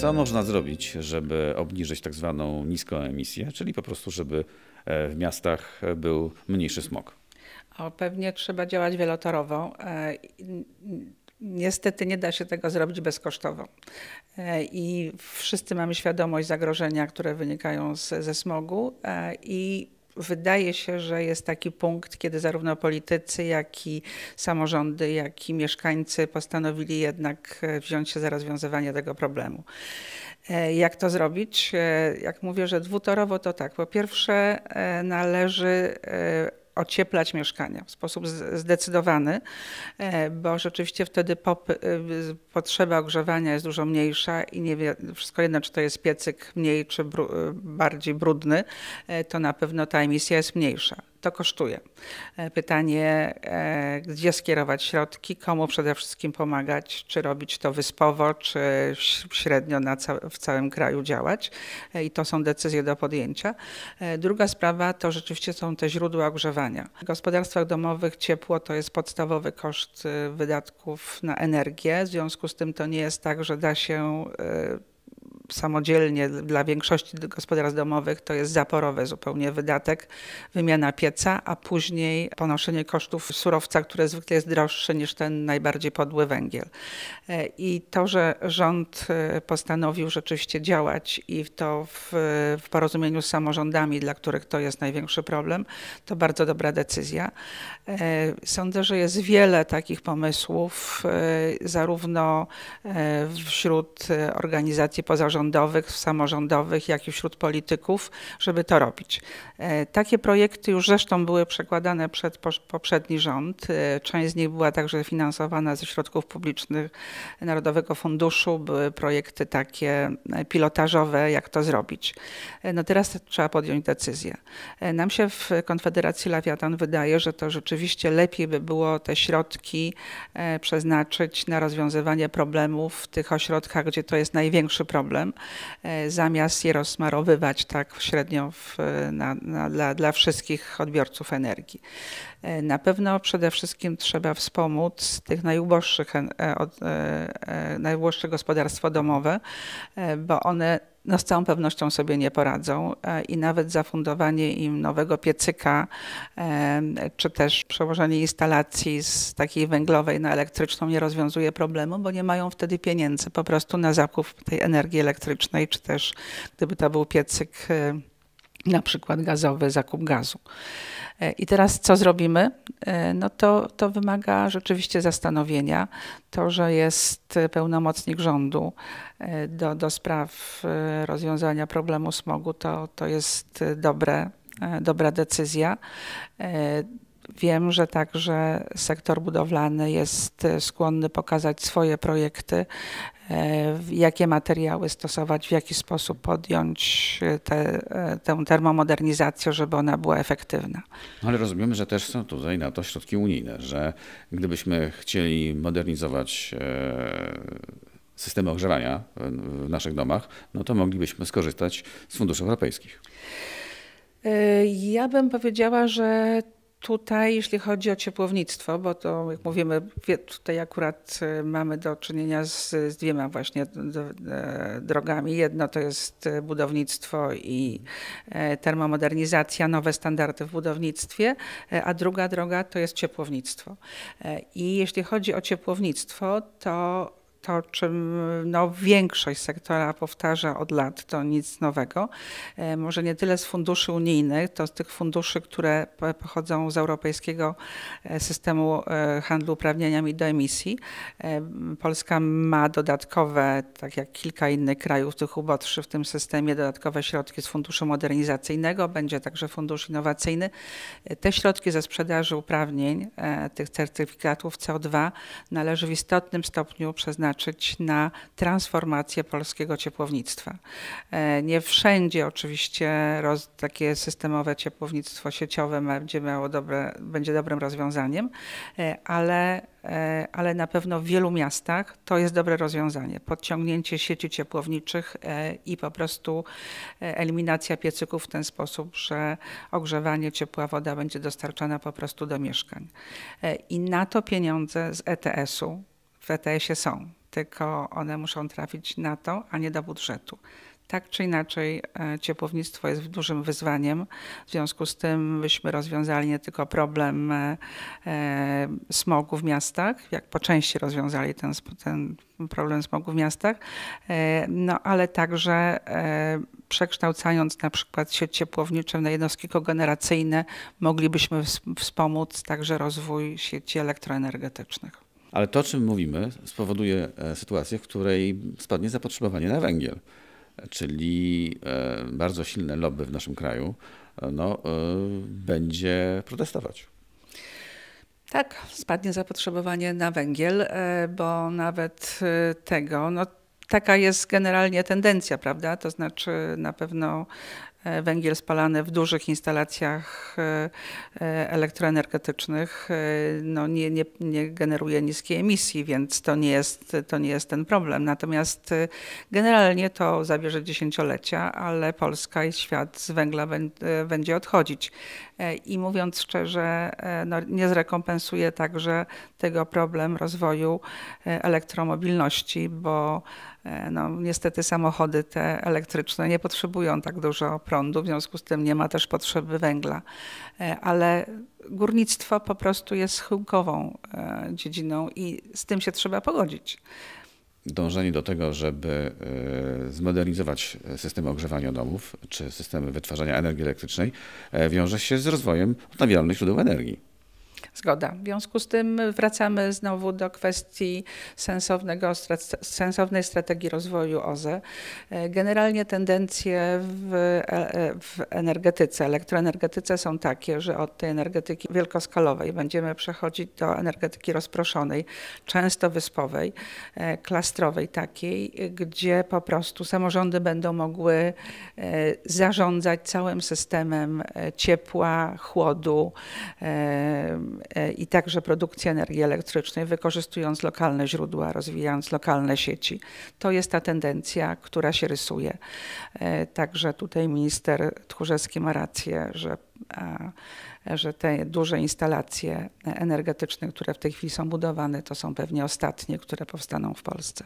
Co można zrobić, żeby obniżyć tak zwaną niską emisję, czyli po prostu, żeby e, w miastach był mniejszy smog? O, pewnie trzeba działać wielotorowo. E, niestety nie da się tego zrobić bezkosztowo. E, I wszyscy mamy świadomość zagrożenia, które wynikają z, ze smogu i wydaje się, że jest taki punkt, kiedy zarówno politycy, jak i samorządy, jak i mieszkańcy postanowili jednak e, wziąć się za rozwiązywanie tego problemu. E, jak to zrobić? E, jak mówię, że dwutorowo, to tak. Po pierwsze, należy ocieplać mieszkania w sposób zdecydowany, e, bo rzeczywiście wtedy e, potrzeba ogrzewania jest dużo mniejsza i nie wie, wszystko jedno, czy to jest piecyk mniej czy bru, bardziej brudny, e, to na pewno ta emisja jest mniejsza to kosztuje. E, pytanie, e, gdzie skierować środki, komu przede wszystkim pomagać, czy robić to wyspowo, czy średnio na w całym kraju działać. E, I to są decyzje do podjęcia. Druga sprawa to rzeczywiście są te źródła ogrzewania. W gospodarstwach domowych ciepło to jest podstawowy koszt wydatków na energię. W związku z tym to nie jest tak, że da się samodzielnie dla większości gospodarstw domowych to jest zaporowy zupełnie wydatek, wymiana pieca, a później ponoszenie kosztów surowca, które zwykle jest droższe niż ten najbardziej podły węgiel. E, I to, że rząd e, postanowił rzeczywiście działać i to w, w porozumieniu z samorządami, dla których to jest największy problem, to bardzo dobra decyzja. E, sądzę, że jest wiele takich pomysłów, zarówno wśród organizacji pozarządowych, rządowych, samorządowych, jak i wśród polityków, żeby to robić. E, takie projekty już zresztą były przekładane przed poprzedni rząd. E, część z nich była także finansowana ze środków publicznych Narodowego Funduszu. Były projekty takie e, pilotażowe, jak to zrobić. No teraz trzeba podjąć decyzję. Nam się w Konfederacji Lawiatan wydaje, że to rzeczywiście lepiej by było te środki przeznaczyć na rozwiązywanie problemów w tych ośrodkach, gdzie to jest największy problem E, zamiast je rozsmarowywać tak średnio w, na, na, dla, dla wszystkich odbiorców energii. E, na pewno przede wszystkim trzeba wspomóc tych najuboższych, e, najuboższe gospodarstwa domowe, bo one no z całą pewnością sobie nie poradzą e, i nawet zafundowanie im nowego piecyka, e, czy też przełożenie instalacji z takiej węglowej na elektryczną nie rozwiązuje problemu, bo nie mają wtedy pieniędzy po prostu na zakup tej energii elektrycznej, czy też gdyby to był piecyk e, na przykład gazowy, zakup gazu. E, I teraz co zrobimy? E, no to, to wymaga rzeczywiście zastanowienia. To, że jest pełnomocnik rządu e, do, do spraw rozwiązania problemu smogu, to, to jest dobre, dobra decyzja. Wiem, że także sektor budowlany jest skłonny pokazać swoje projekty, jakie materiały stosować, w jaki sposób podjąć te, e, tę termomodernizację, żeby ona była efektywna. No ale rozumiemy, że też są tutaj na to środki unijne, że gdybyśmy chcieli modernizować e, systemy ogrzewania w naszych domach, no to moglibyśmy skorzystać z funduszy europejskich. Ja bym powiedziała, że Tutaj, jeśli chodzi o ciepłownictwo, bo to jak mówimy, tutaj akurat e, mamy do czynienia z, z dwiema właśnie e, drogami. Jedno to jest budownictwo i e, termomodernizacja, nowe standardy w budownictwie, a druga droga to jest ciepłownictwo. I jeśli chodzi o ciepłownictwo, to to, czym no, większość sektora powtarza od lat, to nic nowego. E, może nie tyle z funduszy unijnych, to z tych funduszy, które pochodzą z europejskiego e, systemu e, handlu uprawnieniami do emisji. Polska ma dodatkowe, tak jak kilka innych krajów, tych uboższych w tym systemie, dodatkowe środki z funduszu modernizacyjnego, będzie także fundusz innowacyjny. Te środki ze sprzedaży uprawnień, tych certyfikatów CO2 należy w istotnym stopniu przeznaczyć przeznaczyć na transformację polskiego ciepłownictwa. E, nie wszędzie oczywiście roz, takie systemowe ciepłownictwo sieciowe będzie, miało dobre, będzie dobrym rozwiązaniem, e, ale e, ale na pewno w wielu miastach to jest dobre rozwiązanie. Podciągnięcie sieci ciepłowniczych i po prostu eliminacja piecyków w ten sposób, że ogrzewanie, ciepła woda będzie dostarczana po prostu do mieszkań. I na to pieniądze z ETS-u w ETS-ie są tylko one muszą trafić na to, a nie do budżetu. Tak czy inaczej, e, ciepłownictwo jest dużym wyzwaniem. W związku z tym byśmy rozwiązali nie tylko problem e, e, smogu w miastach, jak po części rozwiązali ten, ten problem smogu w miastach, no ale także przekształcając na przykład sieć ciepłowniczą na jednostki kogeneracyjne, moglibyśmy wspomóc także rozwój sieci elektroenergetycznych. Ale to, o czym mówimy, spowoduje sytuację, w której spadnie zapotrzebowanie na węgiel czyli e, bardzo silne lobby w naszym kraju, e, no, e, będzie protestować. Tak, spadnie zapotrzebowanie na węgiel, bo nawet tego, no, taka jest generalnie tendencja, prawda? To znaczy na pewno E, węgiel spalany w dużych instalacjach e, e, elektroenergetycznych no nie, nie, nie generuje niskiej emisji, więc to nie, jest, to nie jest ten problem. Natomiast generalnie to zabierze dziesięciolecia, ale Polska i świat z węgla będzie odchodzić. I mówiąc szczerze, no nie zrekompensuje także tego problem rozwoju elektromobilności, bo no, niestety samochody te elektryczne nie potrzebują tak dużo prądu, w związku z tym nie ma też potrzeby węgla. E, ale górnictwo po prostu jest schyłkową e, dziedziną i z tym się trzeba pogodzić. Dążenie do tego, żeby e, zmodernizować systemy ogrzewania domów czy systemy wytwarzania energii elektrycznej, wiąże się z rozwojem odnawialnych źródeł energii. Zgoda. W związku z tym wracamy znowu do kwestii sensownego, sensownej strategii rozwoju OZE. Generalnie tendencje w, e, w energetyce, elektroenergetyce są takie, że od tej energetyki wielkoskalowej będziemy przechodzić do energetyki rozproszonej, często wyspowej, e, klastrowej takiej, gdzie po prostu samorządy będą mogły e, zarządzać całym systemem ciepła, chłodu, i także produkcji energii elektrycznej, wykorzystując lokalne źródła, rozwijając lokalne sieci. To jest ta tendencja, która się rysuje. E, także tutaj minister Tchórzewski ma rację, że że te duże instalacje energetyczne, które w tej chwili są budowane, to są pewnie ostatnie, które powstaną w Polsce.